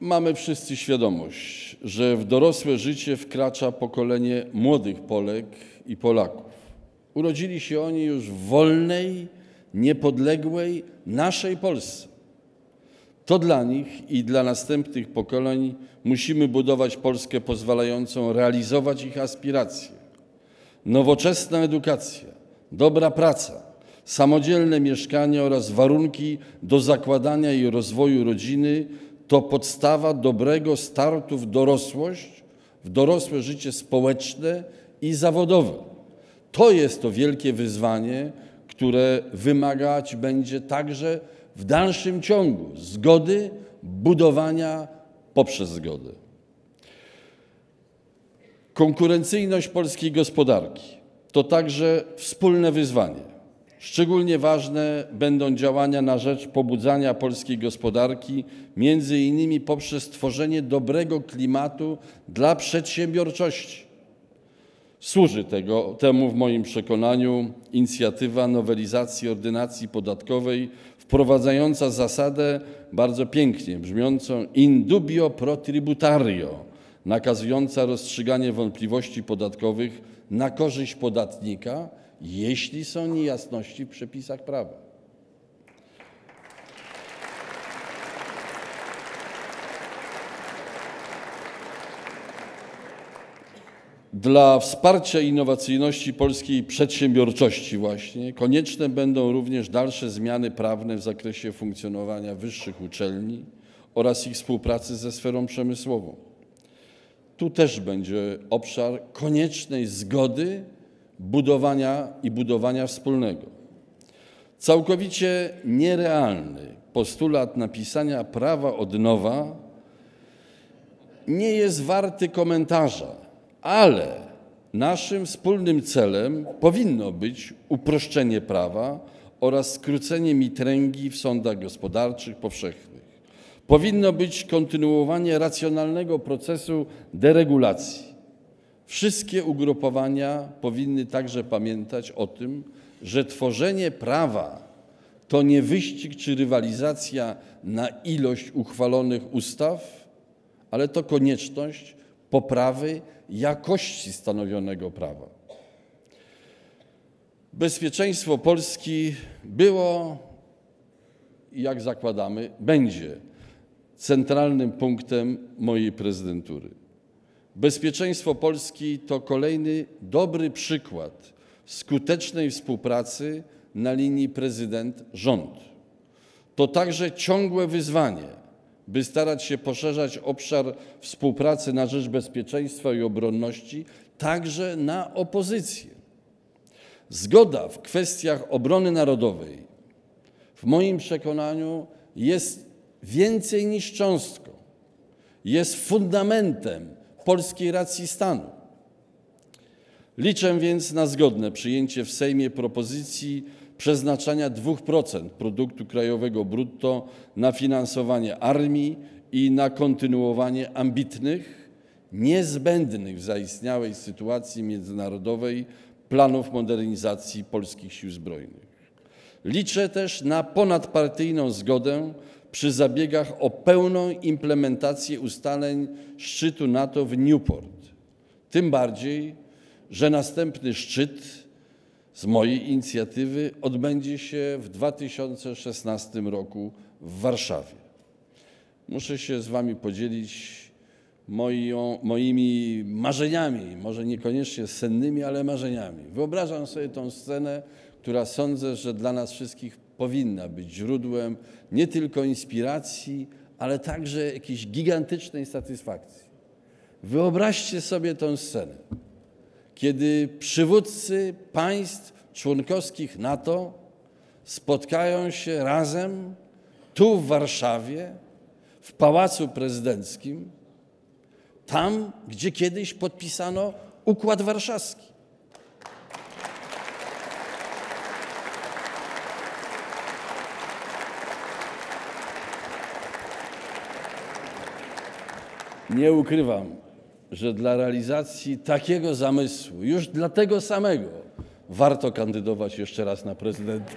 Mamy wszyscy świadomość, że w dorosłe życie wkracza pokolenie młodych Polek i Polaków. Urodzili się oni już w wolnej, niepodległej naszej Polsce. To dla nich i dla następnych pokoleń musimy budować Polskę pozwalającą realizować ich aspiracje. Nowoczesna edukacja, dobra praca, samodzielne mieszkanie oraz warunki do zakładania i rozwoju rodziny to podstawa dobrego startu w dorosłość, w dorosłe życie społeczne i zawodowe. To jest to wielkie wyzwanie, które wymagać będzie także w dalszym ciągu zgody, budowania poprzez zgodę. Konkurencyjność polskiej gospodarki to także wspólne wyzwanie. Szczególnie ważne będą działania na rzecz pobudzania polskiej gospodarki, między innymi poprzez tworzenie dobrego klimatu dla przedsiębiorczości. Służy tego, temu w moim przekonaniu inicjatywa nowelizacji ordynacji podatkowej wprowadzająca zasadę bardzo pięknie brzmiącą in dubio pro tributario, nakazująca rozstrzyganie wątpliwości podatkowych na korzyść podatnika, jeśli są niejasności w przepisach prawa. Dla wsparcia innowacyjności polskiej przedsiębiorczości właśnie konieczne będą również dalsze zmiany prawne w zakresie funkcjonowania wyższych uczelni oraz ich współpracy ze sferą przemysłową. Tu też będzie obszar koniecznej zgody budowania i budowania wspólnego. Całkowicie nierealny postulat napisania prawa od nowa nie jest warty komentarza, ale naszym wspólnym celem powinno być uproszczenie prawa oraz skrócenie mitręgi w sądach gospodarczych powszechnych. Powinno być kontynuowanie racjonalnego procesu deregulacji Wszystkie ugrupowania powinny także pamiętać o tym, że tworzenie prawa to nie wyścig czy rywalizacja na ilość uchwalonych ustaw, ale to konieczność poprawy jakości stanowionego prawa. Bezpieczeństwo Polski było i jak zakładamy, będzie centralnym punktem mojej prezydentury. Bezpieczeństwo Polski to kolejny dobry przykład skutecznej współpracy na linii prezydent-rząd. To także ciągłe wyzwanie, by starać się poszerzać obszar współpracy na rzecz bezpieczeństwa i obronności także na opozycję. Zgoda w kwestiach obrony narodowej w moim przekonaniu jest więcej niż cząstką, jest fundamentem polskiej racji stanu. Liczę więc na zgodne przyjęcie w Sejmie propozycji przeznaczania 2% produktu krajowego brutto na finansowanie armii i na kontynuowanie ambitnych, niezbędnych w zaistniałej sytuacji międzynarodowej planów modernizacji polskich sił zbrojnych. Liczę też na ponadpartyjną zgodę przy zabiegach o pełną implementację ustaleń szczytu NATO w Newport. Tym bardziej, że następny szczyt z mojej inicjatywy odbędzie się w 2016 roku w Warszawie. Muszę się z Wami podzielić moją, moimi marzeniami, może niekoniecznie sennymi, ale marzeniami. Wyobrażam sobie tą scenę, która sądzę, że dla nas wszystkich powinna być źródłem nie tylko inspiracji, ale także jakiejś gigantycznej satysfakcji. Wyobraźcie sobie tę scenę, kiedy przywódcy państw członkowskich NATO spotkają się razem tu w Warszawie, w Pałacu Prezydenckim, tam, gdzie kiedyś podpisano Układ Warszawski. Nie ukrywam, że dla realizacji takiego zamysłu, już dla tego samego, warto kandydować jeszcze raz na prezydenta.